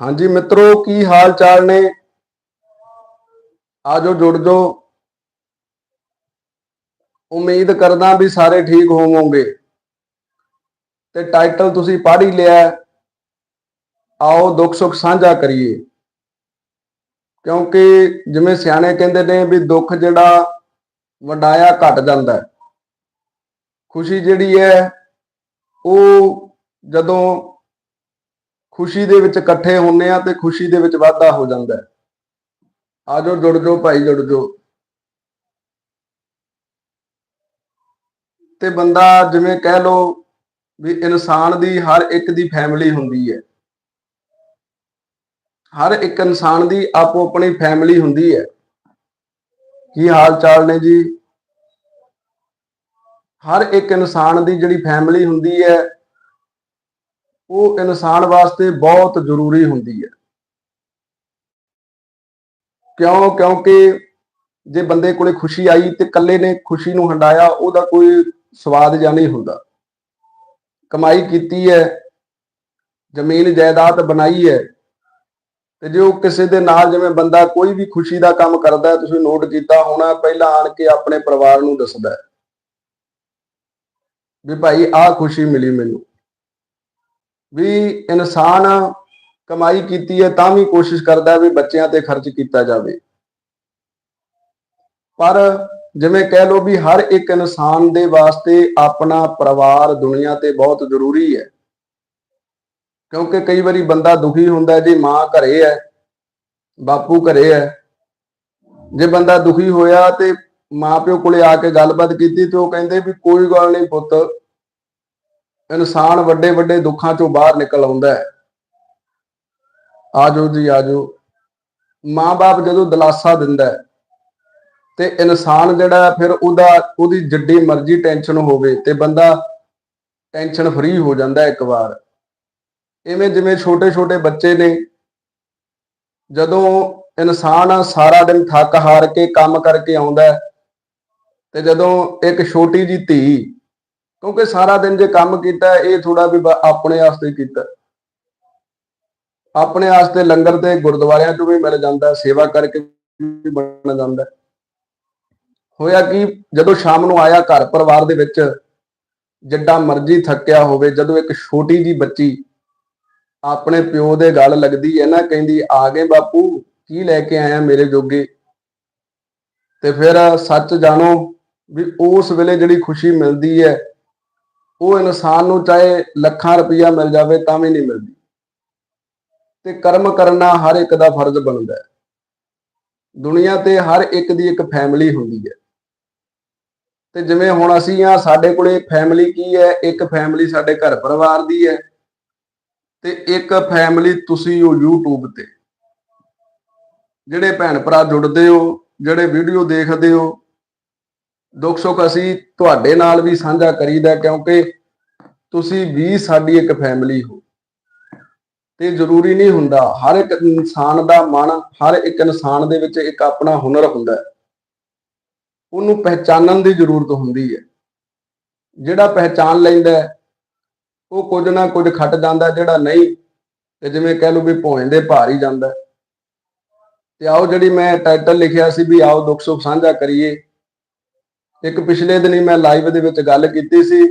ਹਾਂਜੀ ਮਿੱਤਰੋ, ਕੀ ਹਾਲ ਚਾਲ ਨੇ? ਆਜੋ ਜੁੜ ਜੋ। ਉਮੀਦ ਕਰਦਾ ਵੀ ਸਾਰੇ ਠੀਕ ਹੋਵੋਗੇ। ਤੇ ਟਾਈਟਲ ਤੁਸੀਂ ਪੜ੍ਹ ਹੀ ਲਿਆ। ਆਓ ਦੁੱਖ ਸੁੱਖ ਸਾਂਝਾ ਕਰੀਏ। ਕਿਉਂਕਿ ਜਿਵੇਂ ਸਿਆਣੇ ਕਹਿੰਦੇ ਨੇ ਵੀ ਦੁੱਖ ਜਿਹੜਾ ਵਡਾਇਆ ਘਟ ਜਾਂਦਾ ਖੁਸ਼ੀ ਜਿਹੜੀ ਹੈ, ਉਹ ਜਦੋਂ ਖੁਸ਼ੀ ਦੇ ਵਿੱਚ ਇਕੱਠੇ ਹੁੰਨੇ ਆ ਤੇ ਖੁਸ਼ੀ ਦੇ ਵਿੱਚ ਵਾਧਾ ਹੋ ਜਾਂਦਾ ਹੈ। ਆਜੋ ਜੁੜ ਜਾਓ ਭਾਈ, ਜੁੜ ਜਾਓ। ਤੇ ਬੰਦਾ ਜਿਵੇਂ ਕਹਿ ਲੋ ਵੀ ਇਨਸਾਨ ਦੀ ਹਰ ਇੱਕ ਦੀ ਫੈਮਿਲੀ ਹੁੰਦੀ ਹੈ। ਹਰ ਇੱਕ ਇਨਸਾਨ ਦੀ ਆਪੋ ਆਪਣੀ ਫੈਮਿਲੀ ਹੁੰਦੀ ਹੈ। ਕੀ ਹਾਲ ਚਾਲ ਨੇ ਜੀ? ਹਰ ਇੱਕ ਇਨਸਾਨ ਦੀ ਜਿਹੜੀ ਫੈਮਿਲੀ ਹੁੰਦੀ ਹੈ ਉਹ ਇਨਸਾਨ ਵਾਸਤੇ ਬਹੁਤ ਜ਼ਰੂਰੀ ਹੁੰਦੀ ਹੈ। ਕਿਉਂ? ਕਿਉਂਕਿ ਜੇ ਬੰਦੇ ਕੋਲੇ ਖੁਸ਼ੀ ਆਈ ਤੇ ਇਕੱਲੇ ਨੇ ਖੁਸ਼ੀ ਨੂੰ ਹੰਡਾਇਆ, ਉਹਦਾ ਕੋਈ ਸਵਾਦ ਜਾਂ ਨਹੀਂ ਹੁੰਦਾ। ਕਮਾਈ ਕੀਤੀ ਹੈ, ਜ਼ਮੀਨ ਜਾਇਦਾਦ ਬਣਾਈ ਹੈ ਤੇ ਜੇ ਉਹ ਕਿਸੇ ਦੇ ਨਾਲ ਜਿਵੇਂ ਬੰਦਾ ਕੋਈ ਵੀ ਖੁਸ਼ੀ ਦਾ ਕੰਮ ਕਰਦਾ, ਤੁਸੀਂ ਨੋਟ ਕੀਤਾ ਹੋਣਾ, ਪਹਿਲਾਂ ਆਣ ਕੇ ਆਪਣੇ ਪਰਿਵਾਰ ਨੂੰ ਦੱਸਦਾ ਹੈ ਵੀ ਭਾਈ ਆਹ ਖੁਸ਼ੀ ਮਿਲੀ ਮੈਨੂੰ। ਵੀ ਇਨਸਾਨ ਕਮਾਈ ਕੀਤੀ ਹੈ ਤਾਂ ਵੀ ਕੋਸ਼ਿਸ਼ ਕਰਦਾ ਵੀ ਬੱਚਿਆਂ ਤੇ ਖਰਚ ਕੀਤਾ ਜਾਵੇ। ਪਰ ਜਿਵੇਂ ਕਹਿ ਲਓ ਵੀ ਹਰ ਇੱਕ ਇਨਸਾਨ ਦੇ ਵਾਸਤੇ ਆਪਣਾ ਪਰਿਵਾਰ ਦੁਨੀਆ ਤੇ ਬਹੁਤ ਜ਼ਰੂਰੀ ਹੈ। ਕਿਉਂਕਿ ਕਈ ਵਾਰੀ ਬੰਦਾ ਦੁਖੀ ਹੁੰਦਾ ਜੇ ਮਾਂ ਘਰੇ ਹੈ, ਬਾਪੂ ਘਰੇ ਹੈ, ਜੇ ਬੰਦਾ ਦੁਖੀ ਹੋਇਆ ਤੇ ਮਾਪਿਓ ਕੋਲੇ ਆ ਕੇ ਗੱਲਬਾਤ ਕੀਤੀ ਤੇ ਉਹ ਕਹਿੰਦੇ ਵੀ ਕੋਈ ਗੱਲ ਨਹੀਂ ਪੁੱਤ ਇਨਸਾਨ ਵੱਡੇ ਵੱਡੇ ਦੁੱਖਾਂ ਚੋਂ ਬਾਹਰ ਨਿਕਲ ਆਉਂਦਾ ਹੈ। ਆਜੋ ਜੀ, ਆਜੋ। ਮਾਂ-ਬਾਪ ਜਦੋਂ ਦਿਲਾਸਾ ਦਿੰਦਾ ਤੇ ਇਨਸਾਨ ਜਿਹੜਾ ਫਿਰ ਉਹਦਾ, ਉਹਦੀ ਜਿੱਡੀ ਮਰਜ਼ੀ ਟੈਨਸ਼ਨ ਹੋਵੇ ਤੇ ਬੰਦਾ ਟੈਨਸ਼ਨ ਫਰੀ ਹੋ ਜਾਂਦਾ ਇੱਕ ਵਾਰ। ਇਵੇਂ ਜਿਵੇਂ ਛੋਟੇ-ਛੋਟੇ ਬੱਚੇ ਨੇ, ਜਦੋਂ ਇਨਸਾਨ ਸਾਰਾ ਦਿਨ ਥੱਕ ਹਾਰ ਕੇ ਕੰਮ ਕਰਕੇ ਆਉਂਦਾ ਤੇ ਜਦੋਂ ਇੱਕ ਛੋਟੀ ਜੀ ਧੀ ਕਿਉਂਕਿ ਸਾਰਾ ਦਿਨ ਜੇ ਕੰਮ ਕੀਤਾ, ਇਹ ਥੋੜਾ ਵੀ ਆਪਣੇ ਵਾਸਤੇ ਕੀਤਾ। ਆਪਣੇ ਵਾਸਤੇ ਲੰਗਰ ਤੇ ਗੁਰਦੁਆਰਿਆਂ ਚੋਂ ਵੀ ਮਿਲ ਜਾਂਦਾ, ਸੇਵਾ ਕਰਕੇ ਵੀ ਬਣ ਜਾਂਦਾ। ਹੋਇਆ ਕਿ, ਜਦੋਂ ਸ਼ਾਮ ਨੂੰ ਆਇਆ ਘਰ ਪਰਿਵਾਰ ਦੇ ਵਿੱਚ, ਜਿੱਡਾ ਮਰਜ਼ੀ ਥੱਕਿਆ ਹੋਵੇ, ਜਦੋਂ ਇੱਕ ਛੋਟੀ ਜੀ ਬੱਚੀ ਆਪਣੇ ਪਿਓ ਦੇ ਗੱਲ ਲੱਗਦੀ ਹੈ ਨਾ, ਕਹਿੰਦੀ, ਆ ਗਏ ਬਾਪੂ, ਕੀ ਲੈ ਕੇ ਆਇਆ ਮੇਰੇ ਜੋਗੇ? ਤੇ ਫਿਰ ਸੱਚ ਜਾਣੋ ਵੀ ਉਸ ਵੇਲੇ ਜਿਹੜੀ ਖੁਸ਼ੀ ਮਿਲਦੀ ਹੈ ਉਹ ਇਨਸਾਨ ਨੂੰ ਚਾਹੇ ਲੱਖਾਂ ਰੁਪਈਆ ਮਿਲ ਜਾਵੇ ਤਾਂ ਵੀ ਨਹੀਂ ਮਿਲਦੀ। ਤੇ ਕਰਮ ਕਰਨਾ ਹਰ ਇੱਕ ਦਾ ਫਰਜ਼ ਬਣਦਾ ਹੈ। ਦੁਨੀਆ ਤੇ ਹਰ ਇੱਕ ਦੀ ਇੱਕ ਫੈਮਿਲੀ ਹੁੰਦੀ ਹੈ। ਤੇ ਜਿਵੇਂ ਹੁਣ ਅਸੀਂ ਆ, ਸਾਡੇ ਕੋਲੇ ਫੈਮਿਲੀ ਕੀ ਹੈ? ਇੱਕ ਫੈਮਿਲੀ ਸਾਡੇ ਘਰ ਪਰਿਵਾਰ ਦੀ ਹੈ। ਤੇ ਇੱਕ ਫੈਮਿਲੀ ਤੁਸੀਂ ਹੋ YouTube ਤੇ। ਜਿਹੜੇ ਭੈਣ ਭਰਾ ਜੁੜਦੇ ਹੋ, ਜਿਹੜੇ ਵੀਡੀਓ ਦੇਖਦੇ ਹੋ ਦੁੱਖ ਸੁੱਖ ਅਸੀਂ ਤੁਹਾਡੇ ਨਾਲ ਵੀ ਸਾਂਝਾ ਕਰੀਦਾ ਕਿਉਂਕਿ ਤੁਸੀਂ ਵੀ ਸਾਡੀ ਇੱਕ ਫੈਮਿਲੀ ਹੋ। ਤੇ ਜ਼ਰੂਰੀ ਨਹੀਂ ਹੁੰਦਾ ਹਰ ਇੱਕ ਇਨਸਾਨ ਦਾ ਮਨ, ਹਰ ਇੱਕ ਇਨਸਾਨ ਦੇ ਵਿੱਚ ਇੱਕ ਆਪਣਾ ਹੁਨਰ ਹੁੰਦਾ ਹੈ। ਉਹਨੂੰ ਪਹਿਚਾਨਣ ਦੀ ਜ਼ਰੂਰਤ ਹੁੰਦੀ ਹੈ। ਜਿਹੜਾ ਪਹਿਚਾਨ ਲੈਂਦਾ ਉਹ ਕੁਝ ਨਾ ਕੁਝ ਖੱਟ ਜਾਂਦਾ ਜਿਹੜਾ ਨਹੀਂ, ਤੇ ਜਿਵੇਂ ਕਹਿ ਲਓ ਵੀ ਭੋਏ ਦੇ ਭਾਰ ਹੀ ਜਾਂਦਾ ਤੇ ਆਓ ਜਿਹੜੀ ਮੈਂ ਟਾਈਟਲ ਲਿਖਿਆ ਸੀ ਵੀ ਆਓ ਦੁੱਖ ਸੁੱਖ ਸਾਂਝਾ ਕਰੀਏ ਇੱਕ ਪਿਛਲੇ ਦਿਨੀ ਮੈਂ ਲਾਈਵ ਦੇ ਵਿੱਚ ਗੱਲ ਕੀਤੀ ਸੀ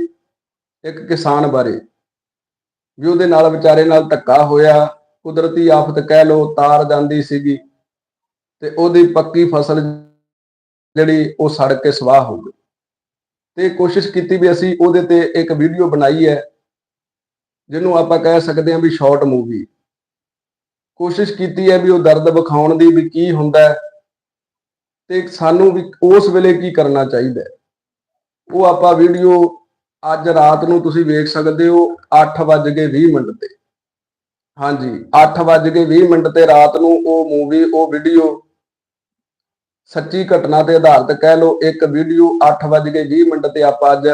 ਇੱਕ ਕਿਸਾਨ ਬਾਰੇ, ਵੀ ਉਹਦੇ ਨਾਲ ਵਿਚਾਰੇ ਨਾਲ ਧੱਕਾ ਹੋਇਆ, ਕੁਦਰਤੀ ਆਫਤ ਕਹਿ ਲਓ, ਤਾਰ ਜਾਂਦੀ ਸੀਗੀ ਤੇ ਉਹਦੀ ਪੱਕੀ ਫਸਲ ਜਿਹੜੀ ਉਹ ਸੜ ਕੇ ਸਵਾਹ ਹੋ ਗਈ। ਤੇ ਕੋਸ਼ਿਸ਼ ਕੀਤੀ ਵੀ ਅਸੀਂ ਉਹਦੇ ਤੇ ਇੱਕ ਵੀਡੀਓ ਬਣਾਈ ਹੈ, ਜਿਹਨੂੰ ਆਪਾਂ ਕਹਿ ਸਕਦੇ ਹਾਂ ਵੀ ਸ਼ਾਰਟ ਮੂਵੀ ਕੋਸ਼ਿਸ਼ ਕੀਤੀ ਹੈ ਵੀ ਉਹ ਦਰਦ ਵਿਖਾਉਣ ਦੀ ਵੀ ਕੀ ਹੁੰਦਾ ਹੈ ਤੇ ਸਾਨੂੰ ਵੀ ਉਸ ਵੇਲੇ ਕੀ ਕਰਨਾ ਚਾਹੀਦਾ ਉਹ ਆਪਾਂ ਵੀਡੀਓ ਅੱਜ ਰਾਤ ਨੂੰ ਤੁਸੀਂ ਵੇਖ ਸਕਦੇ ਹੋ 8:20 ਮਿੰਟ ਤੇ। ਹਾਂਜੀ 8:20 ਮਿੰਟ ਤੇ ਰਾਤ ਨੂੰ ਉਹ ਮੂਵੀ ਉਹ ਵੀਡੀਓ ਸੱਚੀ ਘਟਨਾ ਤੇ ਆਧਾਰਿਤ ਕਹਿ ਲਓ, ਇੱਕ ਵੀਡੀਓ 8:20 ਮਿੰਟ ਤੇ ਆਪਾਂ ਅੱਜ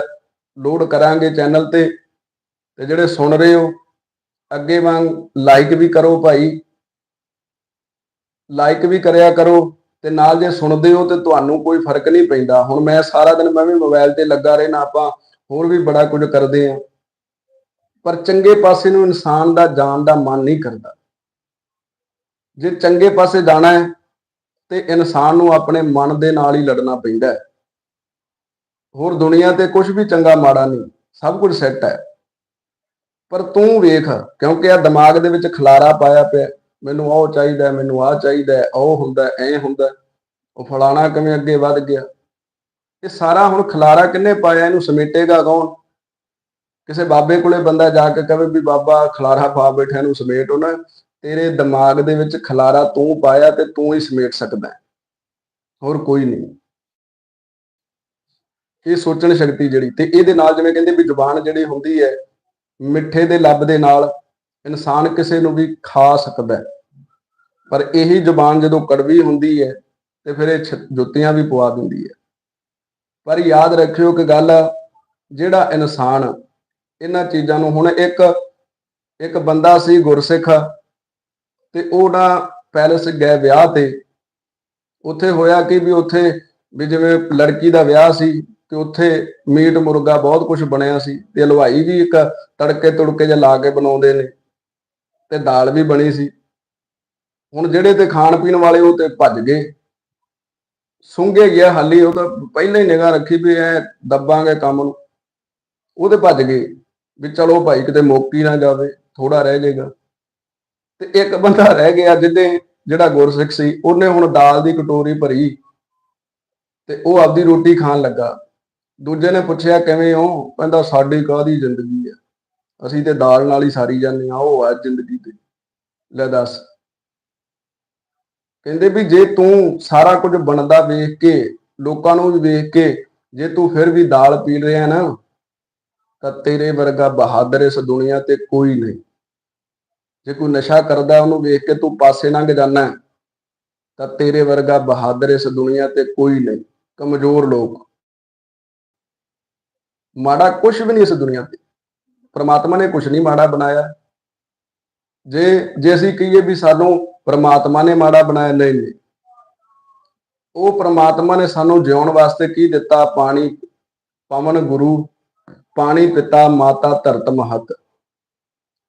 ਲੋਡ ਕਰਾਂਗੇ ਚੈਨਲ ਤੇ। ਤੇ ਜਿਹੜੇ ਸੁਣ ਰਹੇ ਹੋ, ਅੱਗੇ ਵਾਂਗ ਲਾਈਕ ਵੀ ਕਰੋ ਭਾਈ। ਲਾਈਕ ਵੀ ਕਰਿਆ ਕਰੋ। ਤੇ ਨਾਲ ਜੇ ਸੁਣਦੇ ਹੋ ਤੇ ਤੁਹਾਨੂੰ ਕੋਈ ਫ਼ਰਕ ਨਹੀਂ ਪੈਂਦਾ। ਹੁਣ ਮੈਂ ਸਾਰਾ ਦਿਨ ਮੈਂ ਵੀ ਮੋਬਾਈਲ ਤੇ ਲੱਗਾ ਰਹਿਣਾ, ਆਪਾਂ ਹੋਰ ਵੀ ਬੜਾ ਕੁਝ ਕਰਦੇ ਆ ਪਰ ਚੰਗੇ ਪਾਸੇ ਨੂੰ ਇਨਸਾਨ ਦਾ ਜਾਣ ਦਾ ਮਨ ਨਹੀਂ ਕਰਦਾ। ਜੇ ਚੰਗੇ ਪਾਸੇ ਜਾਣਾ ਹੈ, ਤੇ ਇਨਸਾਨ ਨੂੰ ਆਪਣੇ ਮਨ ਦੇ ਨਾਲ ਹੀ ਲੜਨਾ ਪੈਂਦਾ ਹੈ। ਹੋਰ ਦੁਨੀਆ ਤੇ ਕੁਝ ਵੀ ਚੰਗਾ ਮਾੜਾ ਨਹੀਂ, ਸਭ ਕੁਝ ਸੈੱਟ ਹੈ। ਪਰ ਤੂੰ ਵੇਖ, ਕਿਉਂਕਿ ਆ ਦਿਮਾਗ ਦੇ ਵਿੱਚ ਖਲਾਰਾ ਪਾਇਆ ਪਿਆ ਮੈਨੂੰ ਉਹ ਚਾਹੀਦਾ, ਮੈਨੂੰ ਆਹ ਚਾਹੀਦਾ, ਉਹ ਹੁੰਦਾ, ਐ ਹੁੰਦਾ, ਉਹ ਫਲਾਣਾ ਕਿਵੇਂ ਅੱਗੇ ਵੱਧ ਗਿਆ? ਇਹ ਸਾਰਾ ਹੁਣ ਖਲਾਰਾ ਕਿੰਨੇ ਪਾਇਆ ਇਹਨੂੰ, ਸਮੇਟੇਗਾ ਕੌਣ? ਕਿਸੇ ਬਾਬੇ ਕੋਲੇ ਬੰਦਾ ਜਾ ਕੇ ਕਹੇ ਵੀ ਬਾਬਾ ਖਲਾਰਾ ਪਾ ਬੈਠਾ ਇਹਨੂੰ ਸਮੇਟ ਉਹਨਾਂ, ਤੇਰੇ ਦਿਮਾਗ ਦੇ ਵਿੱਚ ਖਲਾਰਾ ਤੂੰ ਪਾਇਆ ਤੇ ਤੂੰ ਹੀ ਸਮੇਟ ਸਕਦਾ ਹੋਰ ਕੋਈ ਨਹੀਂ। ਇਹ ਸੋਚਣ ਸ਼ਕਤੀ ਜਿਹੜੀ, ਤੇ ਇਹਦੇ ਨਾਲ ਜਿਵੇਂ ਕਹਿੰਦੇ ਵੀ ਜ਼ੁਬਾਨ ਜਿਹੜੀ ਹੁੰਦੀ ਹੈ, ਮਿੱਠੇ ਦੇ ਲੱਭ ਦੇ ਨਾਲ ਇਨਸਾਨ ਕਿਸੇ ਨੂੰ ਵੀ ਖਾ ਸਕਦਾ ਹੈ। ਪਰ ਇਹੀ ਜ਼ੁਬਾਨ ਜਦੋਂ ਕੜਵੀ ਹੁੰਦੀ ਹੈ, ਤੇ ਫਿਰ ਇਹ ਛ- ਜੁੱਤੀਆਂ ਵੀ ਪਵਾ ਦਿੰਦੀ ਹੈ। ਪਰ ਯਾਦ ਰੱਖਿਓ ਕਿ ਗੱਲ, ਜਿਹੜਾ ਇਨਸਾਨ, ਇਹਨਾਂ ਚੀਜ਼ਾਂ ਨੂੰ ਹੁਣ ਇੱਕ ਇੱਕ ਬੰਦਾ ਸੀ ਗੁਰਸਿੱਖ, ਤੇ ਉਹ ਨਾ ਪੈਲਸ ਗਏ ਵਿਆਹ ਤੇ। ਉੱਥੇ ਹੋਇਆ ਕਿ ਵੀ ਉੱਥੇ ਵੀ ਜਿਵੇਂ ਲੜਕੀ ਦਾ ਵਿਆਹ ਸੀ, ਤੇ ਉੱਥੇ ਮੀਟ ਮੁਰਗਾ ਬਹੁਤ ਕੁਝ ਬਣਿਆ ਸੀ, ਤੇ ਹਲਵਾਈ ਵੀ ਇੱਕ ਤੜਕੇ ਤੁੜਕੇ ਜਿਹਾ ਲਾ ਕੇ ਬਣਾਉਂਦੇ ਨੇ। ਤੇ ਦਾਲ ਵੀ ਬਣੀ ਸੀ। ਹੁਣ ਜਿਹੜੇ ਤੇ ਖਾਣ ਪੀਣ ਵਾਲੇ ਉਹ ਤੇ ਭੱਜ ਗਏ। ਸੁੰਘੇ ਗਿਆ ਹਾਲੀ, ਉਹ ਤਾਂ ਪਹਿਲਾਂ ਹੀ ਨਿਗਾਹ ਰੱਖੀ ਵੀ ਐ ਦੱਬਾਂਗੇ ਕੰਮ ਨੂੰ। ਉਹਦੇ ਭੱਜ ਗਏ ਵੀ ਚਲੋ ਭਾਈ ਕਿਤੇ ਮੋਕੀ ਨਾ ਜਾਵੇ ਥੋੜਾ ਰਹਿ ਜਾਏਗਾ। ਤੇ ਇੱਕ ਬੰਦਾ ਰਹਿ ਗਿਆ ਜਿਹਦੇ ਜਿਹੜਾ ਗੁਰਸਿੱਖ ਸੀ, ਉਹਨੇ ਹੁਣ ਦਾਲ ਦੀ ਕਟੋਰੀ ਭਰੀ ਤੇ ਉਹ ਆਪਦੀ ਰੋਟੀ ਖਾਣ ਲੱਗਾ। ਦੂਜੇ ਨੇ ਪੁੱਛਿਆ, ਕਿਵੇਂ ਹੋ? ਕਹਿੰਦਾ, ਸਾਡੀ ਕਾਹਦੀ ਜ਼ਿੰਦਗੀ ਹੈ ਅਸੀਂ ਤੇ ਦਾਲ ਨਾਲ ਹੀ ਸਾਰੀ ਜਾਂਦੇ ਆ ਉਹ ਆ ਜ਼ਿੰਦਗੀ ਤੇ। ਲੈ ਦੱਸ। ਕਹਿੰਦੇ ਵੀ ਜੇ ਤੂੰ ਸਾਰਾ ਕੁਝ ਬਣਦਾ ਵੇਖ ਕੇ, ਲੋਕਾਂ ਨੂੰ ਵੀ ਵੇਖ ਕੇ, ਜੇ ਤੂੰ ਫਿਰ ਵੀ ਦਾਲ ਪੀ ਰਿਹਾ ਨਾ, ਤਾਂ ਤੇਰੇ ਵਰਗਾ ਬਹਾਦਰ ਇਸ ਦੁਨੀਆ ਤੇ ਕੋਈ ਨਹੀਂ। ਜੇ ਕੋਈ ਨਸ਼ਾ ਕਰਦਾ ਉਹਨੂੰ ਵੇਖ ਕੇ ਤੂੰ ਪਾਸੇ ਲੰਘ ਜਾਣਾ ਤਾਂ ਤੇਰੇ ਵਰਗਾ ਬਹਾਦਰ ਇਸ ਦੁਨੀਆ ਤੇ ਕੋਈ ਨਹੀਂ। ਕਮਜ਼ੋਰ ਲੋਕ। ਮਾੜਾ ਕੁਝ ਵੀ ਨਹੀਂ ਇਸ ਦੁਨੀਆ ਤੇ। ਪ੍ਰਮਾਤਮਾ ਨੇ ਕੁਝ ਨਹੀਂ ਮਾੜਾ ਬਣਾਇਆ। ਜੇ ਜੇ ਅਸੀਂ ਕਹੀਏ ਵੀ ਸਾਨੂੰ ਪ੍ਰਮਾਤਮਾ ਨੇ ਮਾੜਾ ਬਣਾਇਆ, ਨਹੀਂ ਨਹੀਂ। ਉਹ ਪ੍ਰਮਾਤਮਾ ਨੇ ਸਾਨੂੰ ਜਿਉਣ ਵਾਸਤੇ ਕੀ ਦਿੱਤਾ? ਪਾਣੀ, ਪਵਨ ਗੁਰੂ, ਪਾਣੀ ਪਿਤਾ, ਮਾਤਾ, ਧਰਤ, ਮਹਤ।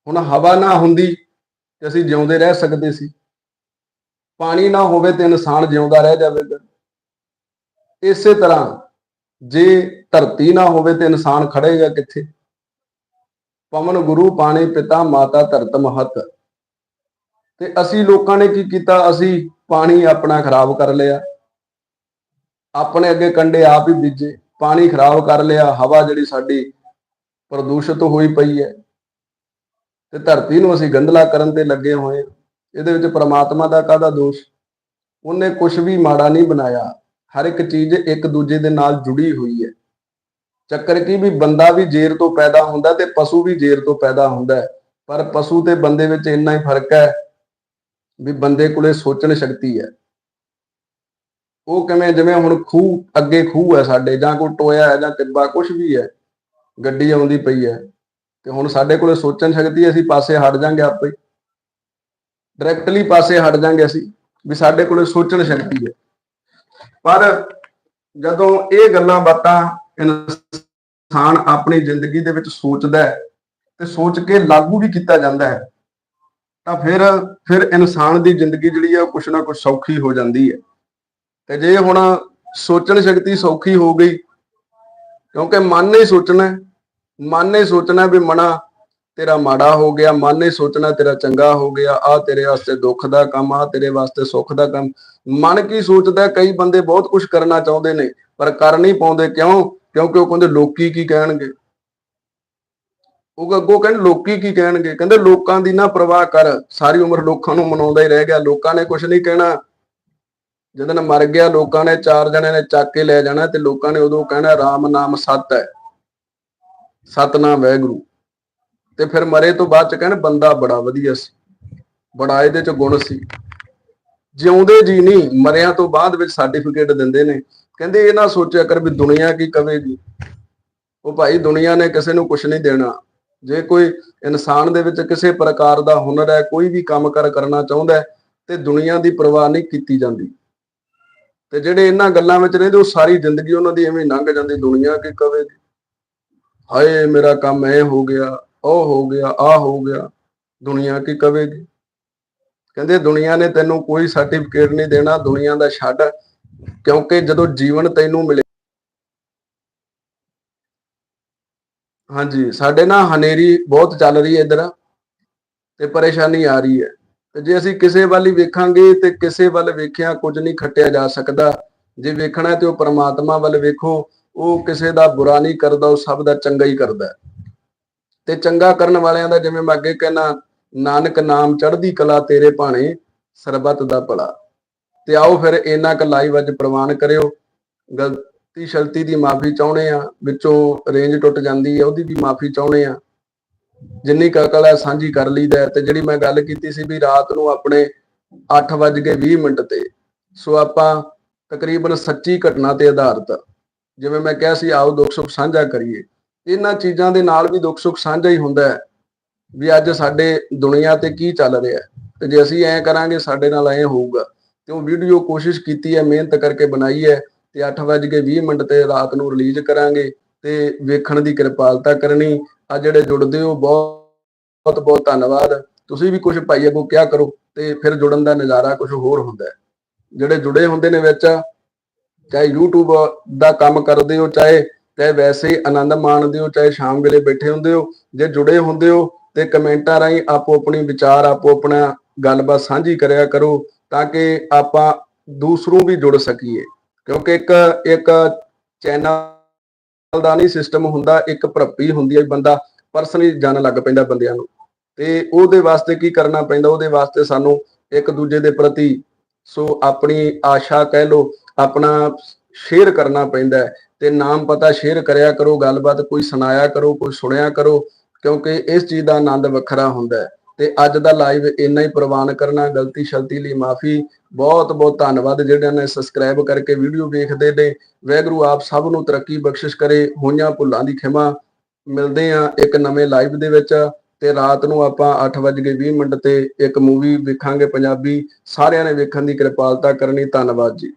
ਹੁਣ ਹਵਾ ਨਾ ਹੁੰਦੀ ਤੇ ਅਸੀਂ ਜਿਉਂਦੇ ਰਹਿ ਸਕਦੇ ਸੀ। ਪਾਣੀ ਨਾ ਹੋਵੇ ਤੇ ਇਨਸਾਨ ਜਿਉਂਦਾ ਰਹਿ ਜਾਵੇਗਾ। ਇਸੇ ਤਰ੍ਹਾਂ ਜੇ ਧਰਤੀ ਨਾ ਹੋਵੇ ਤੇ ਇਨਸਾਨ ਖੜੇਗਾ ਕਿੱਥੇ? ਪਵਨ ਗੁਰੂ ਪਾਣੀ ਪਿਤਾ ਮਾਤਾ ਧਰਤ ਮਹਤ। ਤੇ ਅਸੀਂ ਲੋਕਾਂ ਨੇ ਕੀ ਕੀਤਾ? ਅਸੀਂ ਪਾਣੀ ਆਪਣਾ ਖਰਾਬ ਕਰ ਲਿਆ। ਆਪਣੇ ਅੱਗੇ ਕੰਡੇ ਆਪ ਹੀ ਬੀਜੇ। ਪਾਣੀ ਖਰਾਬ ਕਰ ਲਿਆ। ਹਵਾ ਜਿਹੜੀ ਸਾਡੀ ਪ੍ਰਦੂਸ਼ਿਤ ਹੋਈ ਪਈ ਹੈ। ਤੇ ਧਰਤੀ ਨੂੰ ਅਸੀਂ ਗੰਦਲਾ ਕਰਨ ਤੇ ਲੱਗੇ ਹੋਏ ਹਾਂ। ਇਹਦੇ ਵਿੱਚ ਪ੍ਰਮਾਤਮਾ ਦਾ ਕਾਹਦਾ ਦੋਸ਼? ਉਹਨੇ ਕੁਝ ਵੀ ਮਾੜਾ ਨਹੀਂ ਬਣਾਇਆ। ਹਰ ਇੱਕ ਚੀਜ਼ ਇੱਕ ਦੂਜੇ ਦੇ ਨਾਲ ਜੁੜੀ ਹੋਈ ਹੈ। ਚੱਕਰ ਕੀ ਵੀ ਬੰਦਾ ਵੀ ਜੇਰ ਤੋਂ ਪੈਦਾ ਹੁੰਦਾ ਤੇ ਪਸ਼ੂ ਵੀ ਜੇਰ ਤੋਂ ਪੈਦਾ ਹੁੰਦਾ ਪਰ ਪਸ਼ੂ ਤੇ ਬੰਦੇ ਵਿੱਚ ਇੰਨਾ ਹੀ ਫ਼ਰਕ ਹੈ ਵੀ ਬੰਦੇ ਕੋਲੇ ਸੋਚਣ ਸ਼ਕਤੀ ਹੈ। ਉਹ ਕਿਵੇਂ, ਜਿਵੇਂ ਹੁਣ ਖੂਹ ਅੱਗੇ ਖੂਹ ਹੈ ਸਾਡੇ, ਜਾਂ ਕੋਈ ਟੋਇਆ ਹੈ ਜਾਂ ਟਿੱਬਾ ਕੁਝ ਵੀ ਹੈ, ਗੱਡੀ ਆਉਂਦੀ ਪਈ ਹੈ, ਤੇ ਹੁਣ ਸਾਡੇ ਕੋਲੇ ਸੋਚਣ ਸ਼ਕਤੀ ਅਸੀਂ ਪਾਸੇ ਹਟ ਜਾਾਂਗੇ ਆਪੇ। ਡਾਇਰੈਕਟਲੀ ਪਾਸੇ ਹਟ ਜਾਾਂਗੇ ਅਸੀਂ, ਵੀ ਸਾਡੇ ਕੋਲੇ ਸੋਚਣ ਸ਼ਕਤੀ ਹੈ। ਪਰ ਜਦੋਂ ਇਹ ਗੱਲਾਂ ਬਾਤਾਂ ਇਨਸਾਨ ਆਪਣੀ ਜ਼ਿੰਦਗੀ ਦੇ ਵਿੱਚ ਸੋਚਦਾ ਹੈ ਤੇ ਸੋਚ ਕੇ ਲਾਗੂ ਵੀ ਕੀਤਾ ਜਾਂਦਾ ਹੈ, ਤਾਂ ਫਿਰ ਫਿਰ ਇਨਸਾਨ ਦੀ ਜ਼ਿੰਦਗੀ ਜਿਹੜੀ ਹੈ ਉਹ ਕੁਛ ਨਾ ਕੁਛ ਸੌਖੀ ਹੋ ਜਾਂਦੀ ਹੈ। ਤੇ ਜੇ ਹੁਣ ਸੋਚਣ ਸ਼ਕਤੀ ਸੌਖੀ ਹੋ ਗਈ, ਕਿਉਂਕਿ ਮਨ ਨੇ ਸੋਚਣਾ ਮਨ ਨੇ ਸੋਚਣਾ ਵੀ ਮਨਾ ਤੇਰਾ ਮਾੜਾ ਹੋ ਗਿਆ, ਮਨ ਨੇ ਸੋਚਣਾ ਤੇਰਾ ਚੰਗਾ ਹੋ ਗਿਆ ਆ ਤੇਰੇ ਵਾਸਤੇ ਦੁੱਖ ਦਾ ਕੰਮ ਆ ਤੇਰੇ ਵਾਸਤੇ ਸੁੱਖ ਦਾ ਕੰਮ। ਮਨ ਕੀ ਸੋਚਦਾ ਕਈ ਬੰਦੇ ਬਹੁਤ ਕੁਝ ਕਰਨਾ ਚਾਹੁੰਦੇ ਨੇ, ਪਰ ਕਰ ਨਹੀਂ ਪਾਉਂਦੇ। ਕਿਉਂ? ਕਿਉਂਕਿ ਉਹ ਕਹਿੰਦੇ ਲੋਕੀ ਕੀ ਕਹਿਣਗੇ? ਉਹ ਅੱਗੋਂ ਕਹਿੰਦੇ ਲੋਕੀ ਕੀ ਕਹਿਣਗੇ? ਕਹਿੰਦੇ ਲੋਕਾਂ ਦੀ ਨਾ ਪਰਵਾਹ ਕਰ। ਸਾਰੀ ਉਮਰ ਲੋਕਾਂ ਨੂੰ ਮਨਾਉਂਦਾ ਹੀ ਰਹਿ ਗਿਆ। ਲੋਕਾਂ ਨੇ ਕੁਝ ਨਹੀਂ ਕਹਿਣਾ। ਜਦੋਂ ਮਰ ਗਿਆ, ਲੋਕਾਂ ਨੇ ਚਾਰ ਜਣੇ ਨੇ ਚੱਕ ਕੇ ਲੈ ਜਾਣਾ ਤੇ ਲੋਕਾਂ ਨੇ ਉਦੋਂ ਕਹਿਣਾ, ਰਾਮ ਨਾਮ ਸਤ ਹੈ। ਸਤਨਾਮ ਵਾਹਿਗੁਰੂ ਤੇ ਫਿਰ ਮਰੇ ਤੋਂ ਬਾਅਦ ਚ ਕਹਿਣ ਬੰਦਾ ਬੜਾ ਵਧੀਆ ਸੀ। ਬੜਾ ਇਹਦੇ ਚ ਗੁਣ ਸੀ। ਜਿਉਂਦੇ ਜੀ ਨਹੀਂ, ਮਰਿਆਂ ਤੋਂ ਬਾਅਦ ਵਿੱਚ ਸਰਟੀਫਿਕੇਟ ਦਿੰਦੇ ਨੇ। ਕਹਿੰਦੇ ਇਹ ਨਾ ਸੋਚਿਆ ਕਰ ਵੀ ਦੁਨੀਆ ਕੀ ਕਵੇਗੀ। ਉਹ ਭਾਈ ਦੁਨੀਆ ਨੇ ਕਿਸੇ ਨੂੰ ਕੁਝ ਨਹੀਂ ਦੇਣਾ। ਜੇ ਕੋਈ ਇਨਸਾਨ ਦੇ ਵਿੱਚ ਕਿਸੇ ਪ੍ਰਕਾਰ ਦਾ ਹੁਨਰ ਹੈ, ਕੋਈ ਵੀ ਕੰਮ ਕਰ ਕਰਨਾ ਚਾਹੁੰਦਾ ਤੇ ਦੁਨੀਆ ਦੀ ਪਰਵਾਹ ਨਹੀਂ ਕੀਤੀ ਜਾਂਦੀ। ਤੇ ਜਿਹੜੇ ਇਹਨਾਂ ਗੱਲਾਂ ਵਿੱਚ ਰਹਿੰਦੇ ਉਹ ਸਾਰੀ ਜ਼ਿੰਦਗੀ ਉਹਨਾਂ ਦੀ ਐਵੇਂ ਲੰਘ ਜਾਂਦੀ, ਦੁਨੀਆ ਕੀ ਕਵੇਗੀ? ਹਾਏ, ਮੇਰਾ ਕੰਮ ਇਹ ਹੋ ਗਿਆ, ਉਹ ਹੋ ਗਿਆ ਆ ਹੋ ਗਿਆ, ਦੁਨੀਆ ਕੀ ਕਵੇਗੀ? ਕਹਿੰਦੇ ਦੁਨੀਆ ਨੇ ਤੈਨੂੰ ਕੋਈ ਸਰਟੀਫਿਕੇਟ ਨਹੀਂ ਦੇਣਾ, ਦੁਨੀਆ ਦਾ ਛੱਡ। ਕਿਉਂਕਿ ਜਦੋਂ ਜੀਵਨ ਤੈਨੂੰ ਮਿਲੇ ਹਾਂਜੀ, ਸਾਡੇ ਨਾ ਹਨੇਰੀ ਬਹੁਤ ਚੱਲ ਰਹੀ ਹੈ ਇਧਰ, ਤੇ ਪਰੇਸ਼ਾਨੀ ਆ ਰਹੀ ਹੈ। ਤੇ ਜੇ ਅਸੀਂ ਕਿਸੇ ਵੱਲ ਹੀ ਵੇਖਾਂਗੇ ਤੇ ਕਿਸੇ ਵੱਲ ਵੇਖਿਆ ਕੁਝ ਨਹੀਂ ਖੱਟਿਆ ਜਾ ਸਕਦਾ। ਜੇ ਵੇਖਣਾ ਤੇ ਉਹ ਪ੍ਰਮਾਤਮਾ ਵੱਲ ਵੇਖੋ, ਉਹ ਕਿਸੇ ਦਾ ਬੁਰਾ ਨਹੀਂ ਕਰਦਾ, ਉਹ ਸਭ ਦਾ ਚੰਗਾ ਹੀ ਕਰਦਾ ਤੇ ਚੰਗਾ ਕਰਨ ਵਾਲਿਆਂ ਦਾ ਜਿਵੇਂ ਮੈਂ ਅੱਗੇ ਕਹਿਣਾ ਨਾਨਕ ਨਾਮ ਚੜ੍ਹਦੀ ਕਲਾ ਤੇਰੇ ਭਾਣੇ, ਸਰਬਤ ਦਾ ਭਲਾ। ਤੇ ਆਓ ਫਿਰ ਇੰਨਾ ਕੁ ਲਾਈਵ ਅੱਜ ਪ੍ਰਵਾਨ ਕਰਿਓ। ਗਲਤੀ ਸ਼ਲਤੀ ਦੀ ਮਾਫੀ ਚਾਹੁੰਦੇ ਆ ਵਿੱਚੋਂ ਰੇਂਜ ਟੁੱਟ ਜਾਂਦੀ ਹੈ, ਉਹਦੀ ਵੀ ਮਾਫੀ ਚਾਹੁੰਦੇ ਆ ਜਿੰਨੀ ਕਕਲ ਹੈ, ਸਾਂਝੀ ਕਰ ਲਈਦਾ ਹੈ। ਤੇ ਜਿਹੜੀ ਮੈਂ ਗੱਲ ਕੀਤੀ ਸੀ ਵੀ ਰਾਤ ਨੂੰ ਆਪਣੇ 8:20 ਮਿੰਟ ਤੇ, ਸੋ ਆਪਾਂ ਤਕਰੀਬਨ ਸੱਚੀ ਘਟਨਾ ਤੇ ਆਧਾਰਿਤ ਜਿਵੇਂ ਮੈਂ ਕਿਹਾ ਸੀ, ਆਓ ਦੁੱਖ ਸੁੱਖ ਸਾਂਝਾ ਕਰੀਏ। ਇਹਨਾਂ ਚੀਜ਼ਾਂ ਦੇ ਨਾਲ ਵੀ ਦੁੱਖ ਸੁੱਖ ਸਾਂਝਾ ਹੀ ਹੁੰਦਾ ਹੈ ਵੀ ਅੱਜ ਸਾਡੇ ਦੁਨੀਆ ਤੇ ਕੀ ਚੱਲ ਰਿਹਾ ਤੇ ਜੇ ਅਸੀਂ ਐਂ ਕਰਾਂਗੇ, ਸਾਡੇ ਨਾਲ ਐਂ ਹੋਊਗਾ। ਤੇ ਉਹ ਵੀਡੀਓ ਕੋਸ਼ਿਸ਼ ਕੀਤੀ ਹੈ, ਮਿਹਨਤ ਕਰਕੇ ਬਣਾਈ ਹੈ ਤੇ 8:20 ਮਿੰਟ ਤੇ ਰਾਤ ਨੂੰ ਰਿਲੀਜ਼ ਕਰਾਂਗੇ ਤੇ ਵੇਖਣ ਦੀ ਕਿਰਪਾਲਤਾ ਕਰਨੀ। ਆ ਜਿਹੜੇ ਜੁੜਦੇ ਹੋ, ਬਹੁਤ ਬਹੁਤ ਧੰਨਵਾਦ। ਤੁਸੀਂ ਵੀ ਕੁਝ ਭਾਈ ਅੱਗੋਂ ਕਿਹਾ ਕਰੋ ਤੇ ਫਿਰ ਜੁੜਨ ਦਾ ਨਜ਼ਾਰਾ ਕੁਝ ਹੋਰ ਹੁੰਦਾ ਹੈ। ਜਿਹੜੇ ਜੁੜੇ ਹੁੰਦੇ ਨੇ ਵਿੱਚ, ਚਾਹੇ YouTube ਦਾ ਕੰਮ ਕਰਦੇ ਹੋ, ਚਾਹੇ ਚਾਹੇ ਵੈਸੇ ਹੀ ਆਨੰਦ ਮਾਣਦੇ ਹੋ, ਚਾਹੇ ਸ਼ਾਮ ਵੇਲੇ ਬੈਠੇ ਹੁੰਦੇ ਹੋ, ਜੇ ਜੁੜੇ ਹੁੰਦੇ ਹੋ ਤੇ ਕਮੈਂਟਾਂ ਰਾਹੀਂ ਆਪੋ ਆਪਣੀ ਵਿਚਾਰ ਆਪੋ ਆਪਣਾ ਗੱਲਬਾਤ ਸਾਂਝੀ ਕਰਿਆ ਕਰੋ। ਤਾਂ ਕਿ ਆਪਾਂ ਦੂਸਰੋਂ ਵੀ ਜੁੜ ਸਕੀਏ। ਕਿਉਂਕਿ ਇੱਕ ਇੱਕ ਚੈਨਲ ਦਾ ਨਹੀਂ ਸਿਸਟਮ ਹੁੰਦਾ, ਇੱਕ ਭਰਪੀ ਹੁੰਦੀ ਹੈ ਬੰਦਾ ਪਰਸਨਲੀ ਜਾਣ ਲੱਗ ਪੈਂਦਾ ਬੰਦਿਆਂ ਨੂੰ। ਤੇ ਉਹਦੇ ਵਾਸਤੇ ਕੀ ਕਰਨਾ ਪੈਂਦਾ, ਉਹਦੇ ਵਾਸਤੇ ਸਾਨੂੰ ਇੱਕ ਦੂਜੇ ਦੇ ਪ੍ਰਤੀ ਸੋ ਆਪਣੀ ਆਸ਼ਾ ਕਹਿ ਲੋ ਆਪਣਾ ਸ਼ੇਅਰ ਕਰਨਾ ਪੈਂਦਾ ਹੈ। ਤੇ ਨਾਮ ਪਤਾ ਸ਼ੇਅਰ ਕਰਿਆ ਕਰੋ, ਗੱਲਬਾਤ ਕੋਈ ਸੁਣਾਇਆ ਕਰੋ, ਕੋਈ ਸੁਣਿਆ ਕਰੋ, ਕਿਉਂਕਿ ਇਸ ਚੀਜ਼ ਦਾ ਆਨੰਦ ਵੱਖਰਾ ਹੁੰਦਾ ਹੈ। ਤੇ ਅੱਜ ਦਾ ਲਾਈਵ ਇੰਨਾ ਹੀ ਪ੍ਰਵਾਨ ਕਰਨਾ, ਗਲਤੀ ਸ਼ਲਤੀ ਲਈ ਮਾਫੀ। ਬਹੁਤ ਬਹੁਤ ਧੰਨਵਾਦ ਜਿਹੜਿਆਂ ਨੇ ਸਬਸਕ੍ਰਾਈਬ ਕਰਕੇ ਵੀਡੀਓ ਵੇਖਦੇ ਨੇ। ਵੈਗਰੂ ਆਪ ਸਭ ਨੂੰ ਤਰੱਕੀ ਬਖਸ਼ਿਸ਼ ਕਰੇ, ਹੋਈਆਂ ਭੁੱਲਾਂ ਦੀ ਖਿਮਾ। ਮਿਲਦੇ ਆ ਇੱਕ ਨਵੇਂ ਲਾਈਵ ਦੇ ਵਿੱਚ ਤੇ ਰਾਤ ਨੂੰ ਆਪਾਂ 8:20 ਮਿੰਟ ਤੇ ਇੱਕ ਮੂਵੀ ਵੇਖਾਂਗੇ ਪੰਜਾਬੀ। ਸਾਰਿਆਂ ਨੇ ਵੇਖਣ ਦੀ ਕਿਰਪਾਲਤਾ ਕਰਨੀ। ਧੰਨਵਾਦ ਜੀ।